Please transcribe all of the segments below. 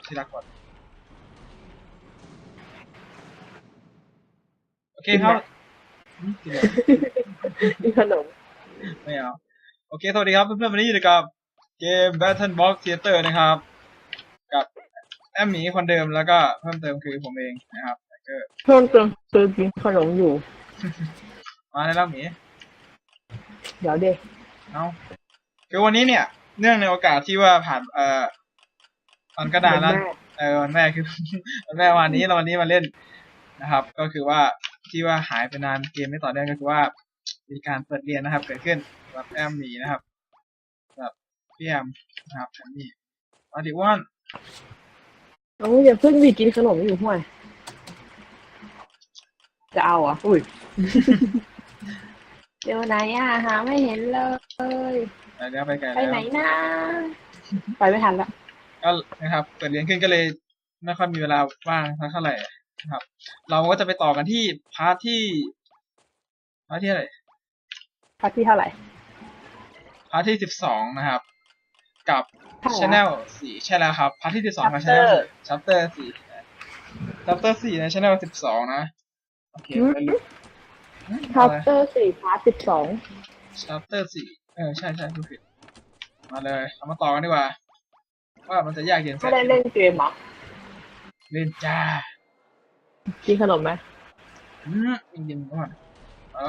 ดที่รักกดโอเคครับอืมกินเลยมีขนม ไม่เอา โอเค สวัสดีครับ เพื่อนๆวันนี้อยู่กับ เกม Battle Box Theater นะครับ กับแอมหมีคนเดิมแล้วก็เพิ่มเติมคือผมเองนะครับแล้วก็เพิ่มเติมคือกินขนมอยู่ มาได้แล้วหมี เดี๋ยวเด็กเอาคือวันนี้เนี่ย เนื่องในโอกาสที่ว่าผ่านเอ่อ วันกระดาษแล้วเออวันแม่คือวันแม่วันนี้เราวันนี้มาเล่นนะครับ ก็คือว่าที่ว่าหายไปนานเกมไม่ต่อเนื่องก็คือว่า มีการเปิดเรียนนะครับ เกิดขึ้นสำหรับแอมหมีนะครับสำหรับพี่แอมนะครับแอมมี่มาดิว่านโอ้ยอย่าเพิ่งมีกินขนมอยู่ห่วยจะเอาอะอุ้ยเดี๋ยวไหนอะหาไม่เห็นเลย เดี๋ยวไปไกลไปแล้วไหนนะไปไม่ทันละ ก็นะครับเปิดเรียนขึ้นก็เลยไม่ค่อยมีเวลาว่างสักเท่าไหร่นะครับ เราก็จะไปต่อกันที่พาร์ทที่พาร์ทที่อะไรพักที่เท่าไหร่พาร์ทที่สิบสองนะครับ กับเท่าไหร่ channel สี่ใช่แล้วครับพาร์ทที่สิบสองกับ channel สี่ chapter สี่ chapter สี่ใน channel สิบสองนะโอเคไปลุยทัพเตอร์สี่พาร์ทสิบสอง chapter สี่เออใช่ใช่พูดผิดมาเลยเอามาต่อกันดีกว่า ว่ามันจะยากเย็นแสไม่นได้เล่นเกมเหรอเล่นจ้ากินขนมไหมอืมเย็นๆก่อนเอา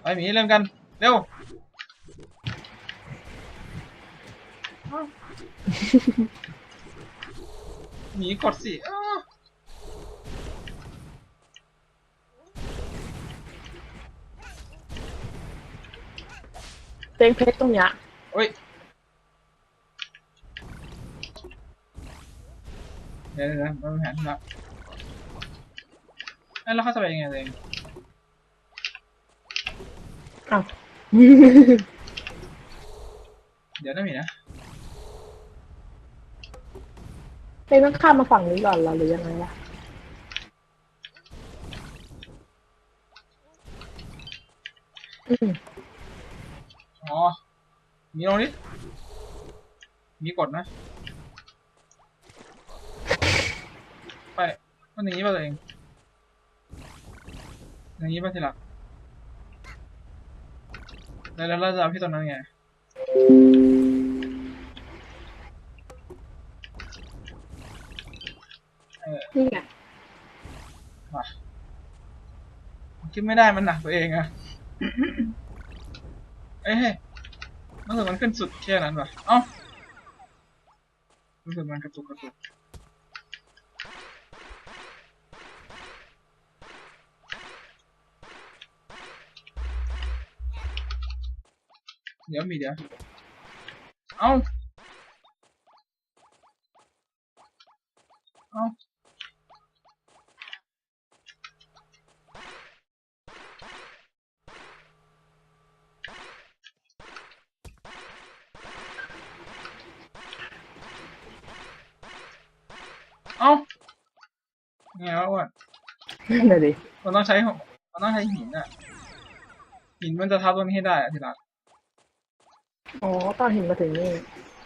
ไปหมีเริ่มกัน เร็วหมีกดสิอ้าวเต็งเพชรตรงเนี้ยโอ้ย เดี๋ยวเดี๋ยวเดี๋ยวเราแผนละเอ้ยแล้วเขาจะไปยังไงเองอ้าวเดี๋ยวได้หมีนะเต็งต้องข้ามมาฝั่งนี้ก่อนเหรอหรือยังไงล่ะอืมอ๋อมีลงดิมีกดนะ ไป มันอย่างนี้ป่ะตัวเอง อย่างนี้ป่ะทีหลักแล้วแล้วเราจะเอาพี่ตรงนั้นไงเออนี่ไงมาขึ้นไม่ได้มันหนักตัวเองอะเอ้ยเฮ้ยรู้สึกมันขึ้นสุดแค่นั้นป่ะเอ้ารู้สึกมันกระตุกกระตุก เดี๋ยวมีเดี๋ยวเอ้าเอ้าเอ้าไงวะอ้วนนั่นเลยดิมันต้องใช้ของมันต้องใช้หินอะหินมันจะทับตรงนี้ให้ได้อะทีละ อ๋อตอนเห็นมาถึงนี่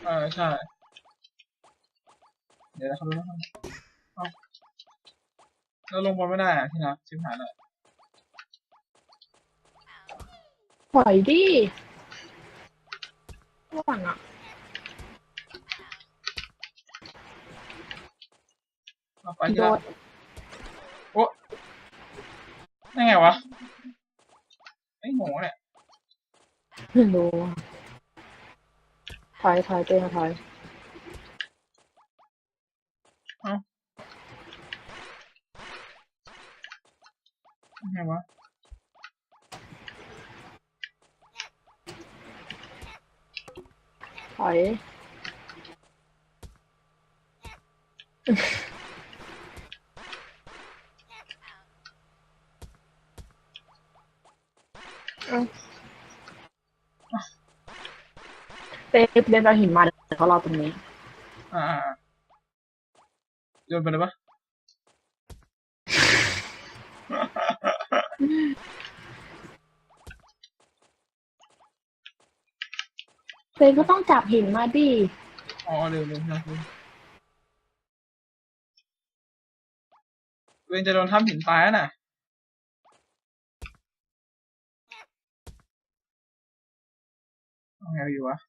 เออใช่ เดี๋ยวนะครับดูนะครับเอ้าแล้วลงบนไม่ได้อะทีละชิบหายแล้วปล่อยดิระหว่างอะเอาไปทีโดละดโอ้ได้ไงวะไอ้หมูเนี่ยโดดถอยถอยเต้งถอยได้ไงวะถอยเอา เต้เล่นเราหินมาเดี๋เขารอตรงนี้ อ่าโยนไปเลยปะเต้ก็ต้องจับหินมาดิอ๋อเร็วเร็วนะเวนจะโดนทับหินตายน่ะเอาไงอยู่วะ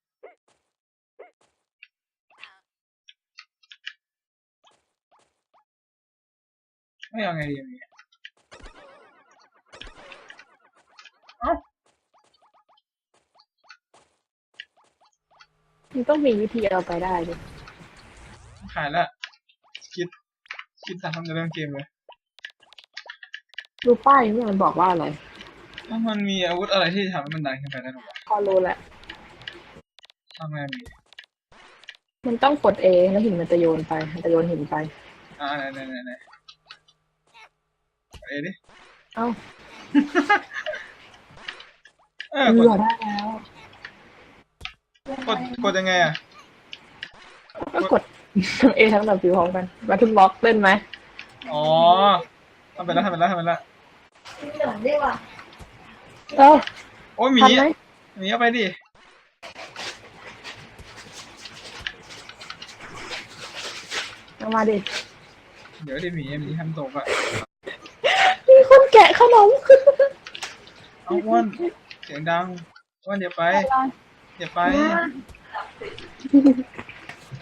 ไม่เอาไงดีอย่างนี้เอ้ามันต้องมีวิธีเอาไปได้ดิขายละคิด คิดสามทำจะเริ่มเกมเลยดูป้ายนี่มันบอกว่าอะไรถ้ามันมีอาวุธอะไรที่ทำให้มันดังขึ้นไปได้หรอวะพอรู้แหละทำไงมีมันต้องกดเอแล้วหินมันจะโยนไปมันจะโยนหินไป อ่าไหนไหนไหน ไหนเอ้ดิเอ้าเออเอกดอได้แล้วกดกดยังไงอะก็กดทั้งเอทั้งดับพร้อมกันบัตทุนบล็อกเล่นไหมอ๋อทำไปแล้วทำไปแล้วทำไปแล้วเอ้าโอ้ยหมีทันไหมหมีเอาไปดิเอามาดิ เดี๋ยวดิหมีหมีทำตกอะ มีคนแกะขนม เอาอ้วนเสียงดังอ้วนอย่าไปอย่าไป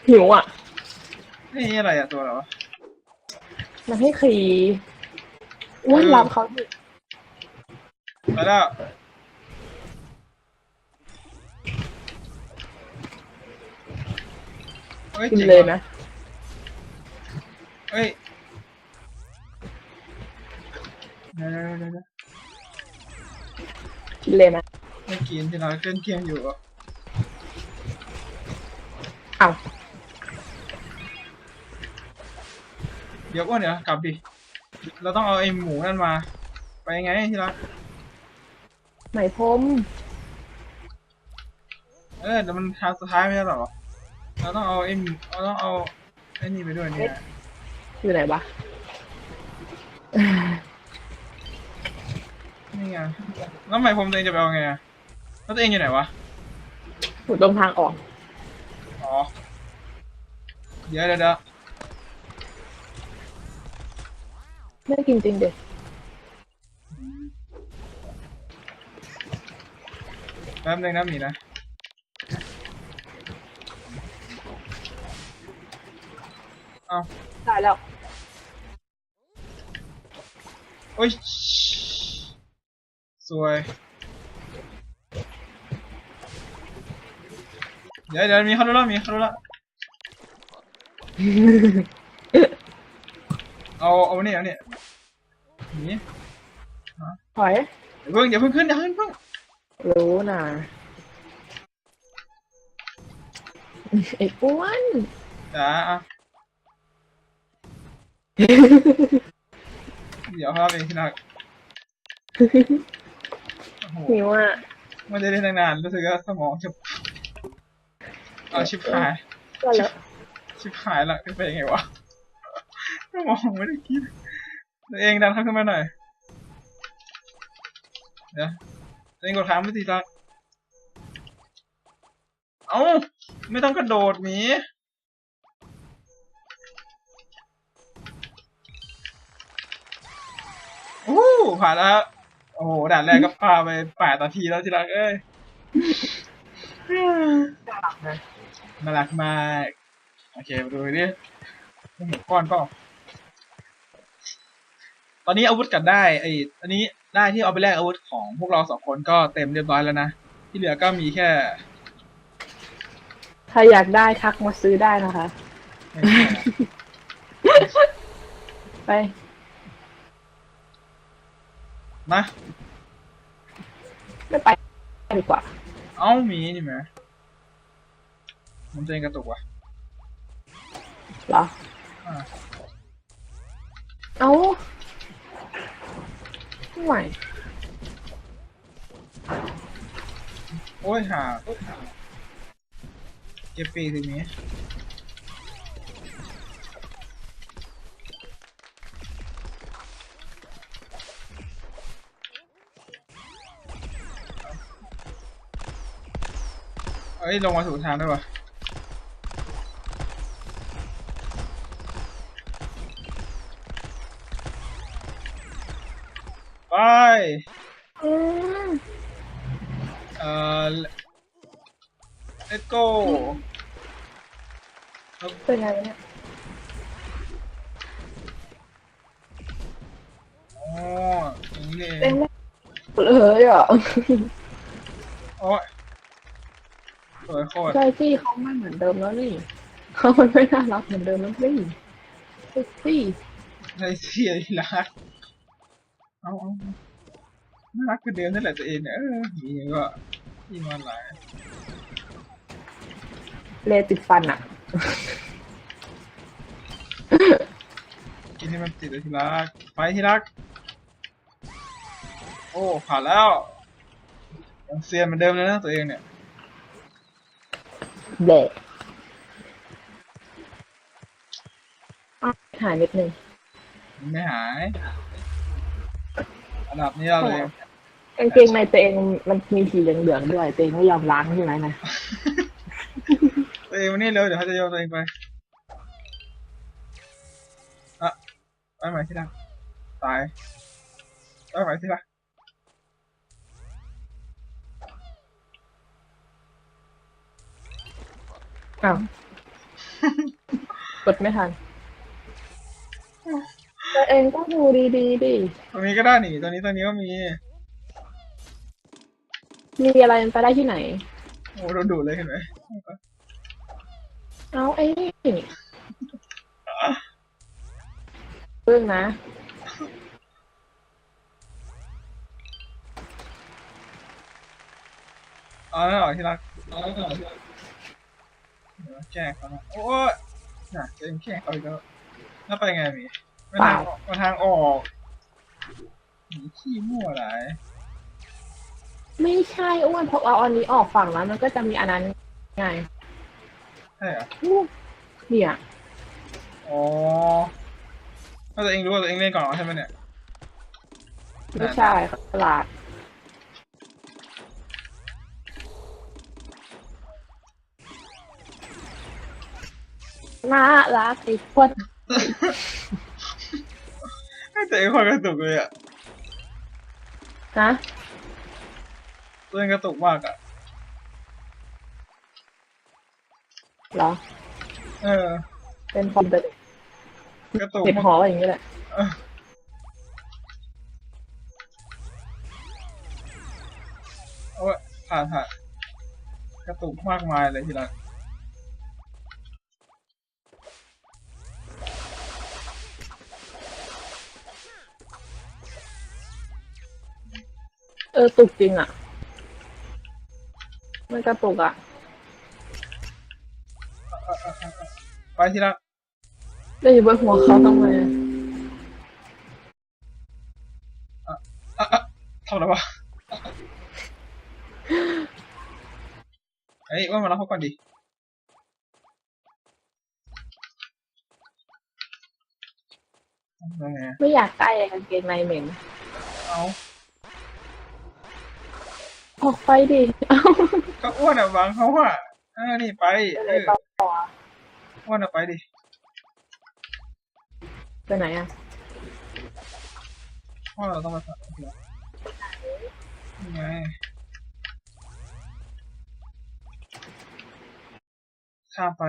หิวอะนี่อะไรอะตัวเหรอมันให้ขี่อ้วนรับเขาดิไปแล้วฮ้กินจ๋งเลยว่นะเฮ้ยเดี๋ยวเดี๋ยวเดี๋ยวเดี๋ยว กินเลยนะไม่กินที่เราเล่นเกมอยู่อะอ้าวเดี๋ยวอ้วนเดี๋ยวกลับดิ เราต้องเอาไอ้หมูนั่นมา ไปยังไงที่รักไหมพรมเออแต่มันทางสุดท้ายไม่ใช่หรอ เราต้องเอาไอ้หมูเราต้องเอาไอ้นี่ไปด้วยเนี่ย อยู่ไหนวะ นี่ไงแล้วทำไมผมตัวเองจะไปเอาไงอะแล้วตัวเองอยู่ไหนวะอยู่ตรงทางออก อ๋อเดี๋ยวเดี๋ยวเดี๋ยวไม่กินจริงเด็กแป๊บนึงนะหมีนะเอาได้แล้ว โอ้ย สวย เดี๋ยวเดี๋ยวมีเขาดูแล้วมีเขาดูแล้วเอาเอาเนี่ยเอาเนี่ยหนีถอยเดี๋ยวเพิ่งเดี๋ยวเพิ่งขึ้นเดี๋ยวเพิ่งเพิ่งรู้นะไอ้อ้วนจ้าอะเดี๋ยวครับเองที่นักโอ้โหหิวอะไม่ได้เล่นนานๆรู้สึกว่าสมองจะเอาชิบหายก็แล้วชิบหายละขึ้นไปยังไงวะสมองไม่ได้คิดตัวเองดันเข้าขึ้นมาหน่อยเดี๋ยวตัวเองกดค้างไม่ตีจักเอ้าไม่ต้องกระโดดหมีโอ้โหผ่านแล้วครับ โอ้โหด่านแรกก็พาไปแปดนาทีแล้วทีรักเอ้ยน่ารักมากโอเคมาดูดิหมูก้อนเปล่าตอนนี้อาวุธกันได้ไอ้อันนี้ได้ที่เอาไปแลกอาวุธของพวกเราสองคนก็เต็มเรียบร้อยแล้วนะที่เหลือก็มีแค่ ถ้าอยากได้ทักมาซื้อได้นะคะไม่ใช่นะไป มาไม่ไปดีกว่า เอ้ามีนี่ไหมมันตัวเองกระตุกว่ะเหรอ อ่าเอ้าไม่ไหวโอ้ยหาเก็บปีกทีนี้ อ้ยลงมาถูกทางด้วยวะอืมเอ่อ let's go เป็นไงเนี่ยอ๋ออย่างนี้เอเต้นงไม่เลยอะโอ้ย สวยโคตรใช่ที่เขาไม่เหมือนเดิมแล้วนี่เขามันไม่น่ารักเหมือนเดิมแล้วนี่เซ็กซี่ในเสียที่รักเอาเอาน่ารักคือเดิมนั่นแหละตัวเองเนี่ยเออนี่ก็ยิ่งมันหลายเลติดฟันอะกินให้มันติดเลยที่รักไปที่รัก โอ้ผ่านแล้วยังเซียนเหมือนเดิมเลยนะตัวเองเนี่ย เบะอะหายนิดนึงมันไม่หายอันดับนี้เราเลยกางเกงในตัวเองมันมีสีเหลืองๆด้วยตัวเองไม่ยอมล้างใช่ไหมนะตัวเองวันนี้เร็วเดี๋ยวเขาจะโยนตัวเองไปอะไปใหม่ที่รักตายไปใหม่ที่รัก อ้าว กดไม่ทันตัวเองก็ดูดีๆดิตัวนี้ก็ได้หนิตัวนี้ตัวนี้ก็มี มีอะไรมันไปได้ที่ไหน โอ้โดนดูดเลยเห็นไหมเอาไอ้นี่เพิ่งนะ เอาแล้วเหรอที่รักเอาแล้วเหรอที่รัก เดี๋ยวแกล้งเขานะโอ้ยน่ะจะยังแกล้งเขาอีกแล้วแล้วไปไงมีมาทางออกมาทางออกหนีขี้มั่วหลายไม่ใช่อ้วนเพราะเราเอาอันนี้ออกฝั่งแล้วมันก็จะมีอันนั้นไงใช่เหรออู้เนี่ยอ๋อถ้าตัวเองรู้ว่าตัวเองเล่นก่อนเหรอใช่ไหมเนี่ยไม่ใช่ตลาด น่ารักไอ้พวกให้ตัวเองคอยกระตุกเลยอะนะตัวเองกระตุกมากอะ เหรอ เออ เป็นคอมเด็ดกระตุกเห็ดมากหออย่างนี้แหละเออโอ้ยผ่านผ่านกระตุกมากมายเลยทีละ เออตุกจริงอะ มันกระตุกอะ ไปทีละได้อยู่บนหัวเขาทำไมอะอะอะทำอะไรวะเฮ้ยว่ามารับเขาก่อนดิทำยังไงไม่อยากใกล้อะกางเกงในเหม็นเอา ออกไปดิเอ้าก็อ้วนอะวางเขาอะอ่านี่ไปจะเอเลยอต่ออ้วนอะไปดิ ไปไหนอะว่าเราต้องมาสั่งทีละนี่ไงข้ามไป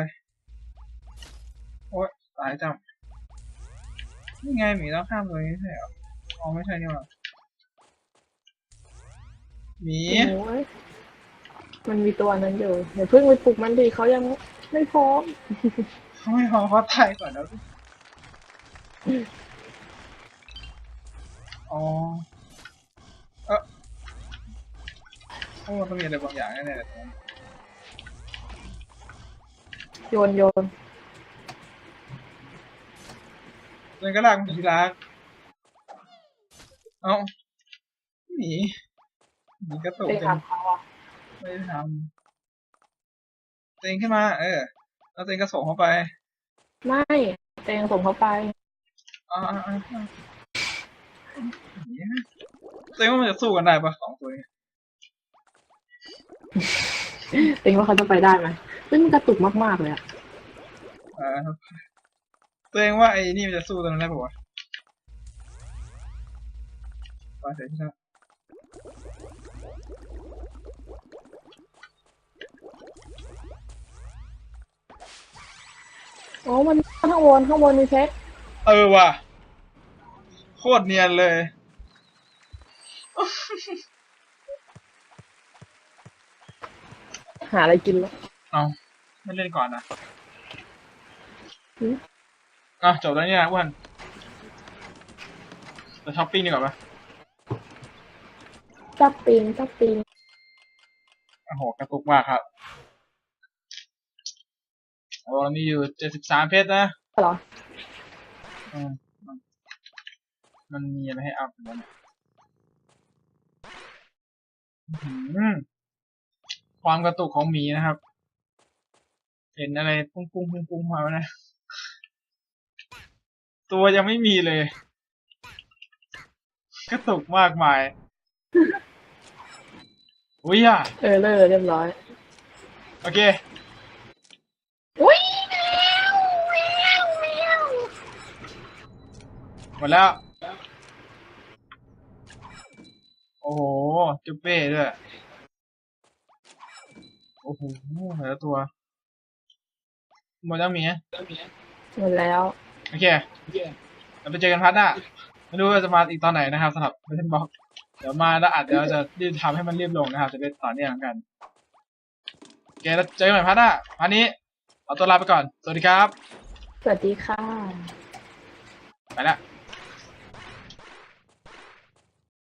โอ๊ยสายจับนี่ไงหมีต้องข้ามเลยไม่ใช่เหรอ อ๋อ ไม่ใช่นี่หว่า หมีโอ้ยมันมีตัวนั้นอยู่เดี๋ยวเพิ่งไปปลุกมันดีเขายังไม่พร้อมเขาไม่พอเขาตายก่อนแล้วอ๋อเออโอ้ต้องมีอะไรบางอย่างแน่ๆเลยตรงนั้นโยนโยนเดินก็ลากมันทีรักเอ้าหนี หนีกระตุกไปจังทำเขาอะไม่ได้ทำเตงขึ้นมา เออ แล้วเตงก็ส่งเข้าไปไม่เตงส่งเขาไปอ่าอ่าอ่าอ่าหนีนะเตงว่ามันจะสู้กันได้ปะสองตัวนี้เตงว่าเขาจะไปได้ไหมซึ่งมันกระตุกมากๆเลยอะเออเตงว่าไอ้นี่มันจะสู้ตัวนั้นได้ปะวะไปเดี๋ยวที่นั่น โอ้มันข้างบนข้างบนมีเพชรเออว่ะ โคตรเนียนเลย หาอะไรกินแล้วเอาไม่เล่นก่อนนะหืมอะจบแล้วเนี่ยอ้วนไปช้อปปิ้งดีกว่าปะจับปีนจับปีนโอ้โหกระตุกมากครับ โอ้เรามีอยู่เจ็ดสิบสามเพชรนะเหรออืมมันมันมีอะไรให้อัพอยู่แล้วเนี่ยอื้อหือความกระตุกของหมีนะครับ เห็นอะไรปุ้งปุ้งปุ้งปุ้งมาแล้วนะ ตัวยังไม่มีเลย กระตุกมากมาย อุ้ยอะ เออเลอเรียบร้อย โอเค อุ้ยแมวแมวแมว หมดแล้ว โอ้โห จุ๊บเป้ด้วย โอ้โหเหลือตัว หมดแล้วหมีหมดแล้ว โอเคเราไปเจอกันพัดหน้าไม่รู้ว่าจะมาอีกตอนไหนนะครับสำหรับเบทนบ็อก เดี๋ยวมาแล้วอาจจะจะรีบทำให้มันรีบลงนะครับ จะเป็นต่อเนื่องกันโอเคแล้วเจอกันใหม่พัดหน้าวันนี้เอาตัวลาไปก่อน สวัสดีครับ สวัสดีค่ะ ไปละ